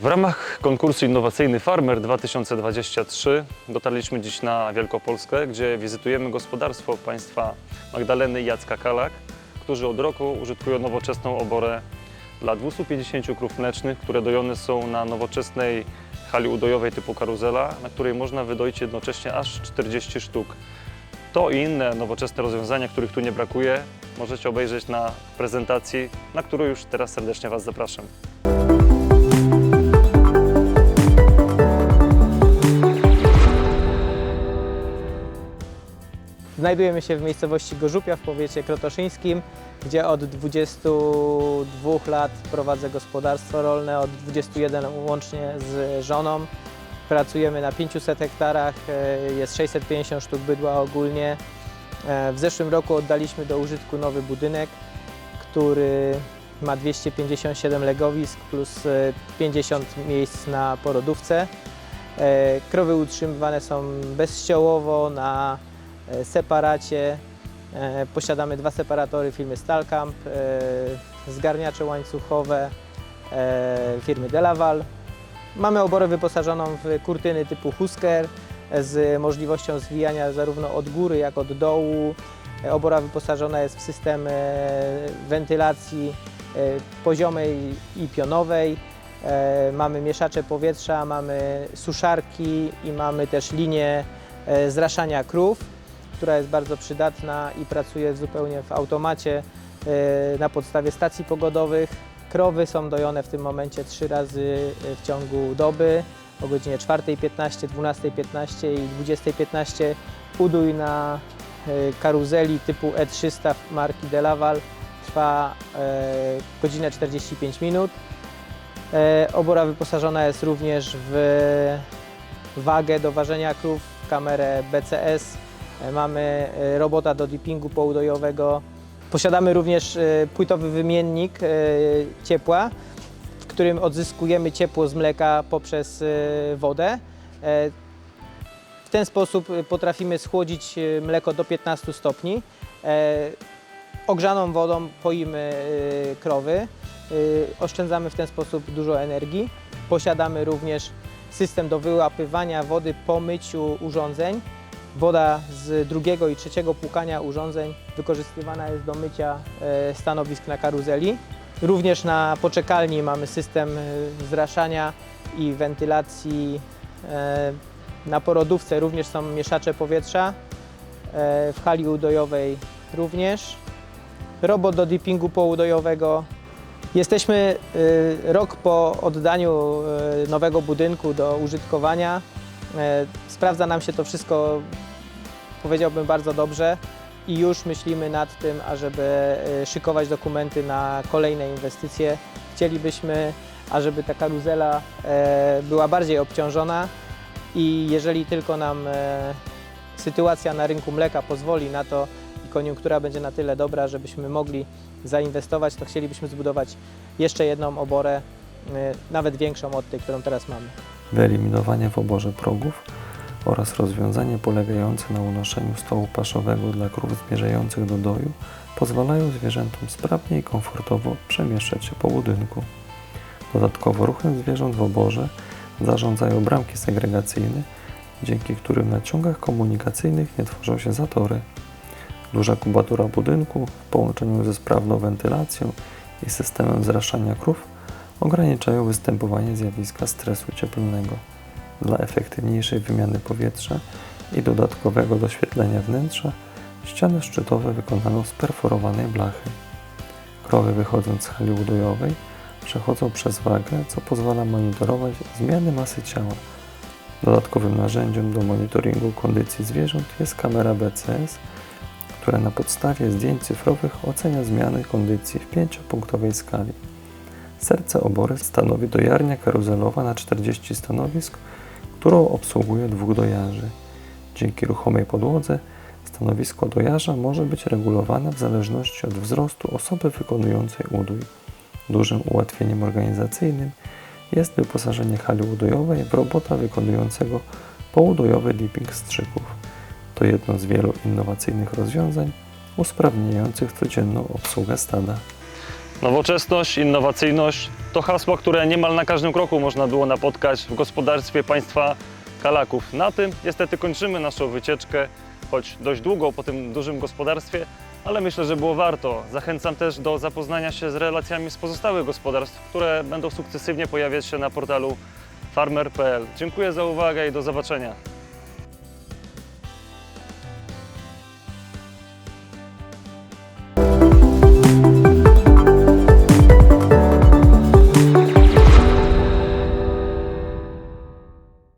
W ramach konkursu Innowacyjny Farmer 2023 dotarliśmy dziś na Wielkopolskę, gdzie wizytujemy gospodarstwo państwa Magdaleny i Jacka Kalak, którzy od roku użytkują nowoczesną oborę dla 250 krów mlecznych, które dojone są na nowoczesnej hali udojowej typu karuzela, na której można wydoić jednocześnie aż 40 sztuk. To i inne nowoczesne rozwiązania, których tu nie brakuje, możecie obejrzeć na prezentacji, na którą już teraz serdecznie Was zapraszam. Znajdujemy się w miejscowości Gorzupia w powiecie krotoszyńskim, gdzie od 22 lat prowadzę gospodarstwo rolne, od 21 łącznie z żoną. Pracujemy na 500 hektarach, e, jest 650 sztuk bydła ogólnie. E, W zeszłym roku oddaliśmy do użytku nowy budynek, który ma 257 legowisk plus e, 50 miejsc na porodówce. E, Krowy utrzymywane są bezściołowo na e, separacie. E, Posiadamy dwa separatory firmy Stalcamp, e, zgarniacze łańcuchowe e, firmy Delaval. Mamy oborę wyposażoną w kurtyny typu Husker e, z możliwością zwijania zarówno od góry, jak od dołu. E, Obora wyposażona jest w system e, wentylacji e, poziomej i pionowej. E, Mamy mieszacze powietrza, mamy suszarki i mamy też linię e, zraszania krów, która jest bardzo przydatna i pracuje zupełnie w automacie e, na podstawie stacji pogodowych. Krowy są dojone w tym momencie trzy razy e, w ciągu doby o godzinie 4.15, 12.15 i 20.15. Udój na e, karuzeli typu E300 marki Delaval trwa godzinę 45 minut. Obora wyposażona jest również w wagę do ważenia krów, kamerę BCS, mamy e, robota do dippingu poudojowego. Posiadamy również e, płytowy wymiennik e, ciepła, w którym odzyskujemy ciepło z mleka poprzez wodę. W ten sposób potrafimy schłodzić mleko do 15 stopni. Ogrzaną wodą poimy krowy. Oszczędzamy w ten sposób dużo energii. Posiadamy również system do wyłapywania wody po myciu urządzeń. Woda z drugiego i trzeciego płukania urządzeń wykorzystywana jest do mycia e, stanowisk na karuzeli. Również na poczekalni mamy system e, zraszania i wentylacji. e, Na porodówce również są mieszacze powietrza. W hali udojowej również. Robot do dippingu poudojowego Jesteśmy rok po oddaniu nowego budynku do użytkowania. E, Sprawdza nam się to wszystko, powiedziałbym, bardzo dobrze i już myślimy nad tym, ażeby y, szykować dokumenty na kolejne inwestycje. Chcielibyśmy, ażeby ta karuzela e, była bardziej obciążona i jeżeli tylko nam e, sytuacja na rynku mleka pozwoli na to i koniunktura będzie na tyle dobra, żebyśmy mogli zainwestować, to chcielibyśmy zbudować jeszcze jedną oborę, nawet większą od tej, którą teraz mamy. Wyeliminowanie w oborze progów oraz rozwiązanie polegające na unoszeniu stołu paszowego dla krów zmierzających do doju pozwalają zwierzętom sprawnie i komfortowo przemieszczać się po budynku. Dodatkowo ruchem zwierząt w oborze zarządzają bramki segregacyjne, dzięki którym na ciągach komunikacyjnych nie tworzą się zatory. Duża kubatura budynku w połączeniu ze sprawną wentylacją i systemem zraszania krów ograniczają występowanie zjawiska stresu cieplnego. Dla efektywniejszej wymiany powietrza i dodatkowego doświetlenia wnętrza ściany szczytowe wykonano z perforowanej blachy. Krowy wychodząc z hali udojowej przechodzą przez wagę, co pozwala monitorować zmiany masy ciała. Dodatkowym narzędziem do monitoringu kondycji zwierząt jest kamera BCS, która na podstawie zdjęć cyfrowych ocenia zmiany kondycji w pięciopunktowej skali. Serce obory stanowi dojarnia karuzelowa na 40 stanowisk, którą obsługuje dwóch dojarzy. Dzięki ruchomej podłodze stanowisko dojarza może być regulowane w zależności od wzrostu osoby wykonującej udój. Dużym ułatwieniem organizacyjnym jest wyposażenie hali udojowej w robota wykonującego poudojowy dipping strzyków. To jedno z wielu innowacyjnych rozwiązań usprawniających codzienną obsługę stada. Nowoczesność, innowacyjność to hasła, które niemal na każdym kroku można było napotkać w gospodarstwie państwa Kalaków. Na tym niestety kończymy naszą wycieczkę, choć dość długo po tym dużym gospodarstwie, ale myślę, że było warto. Zachęcam też do zapoznania się z relacjami z pozostałych gospodarstw, które będą sukcesywnie pojawiać się na portalu farmer.pl. Dziękuję za uwagę i do zobaczenia.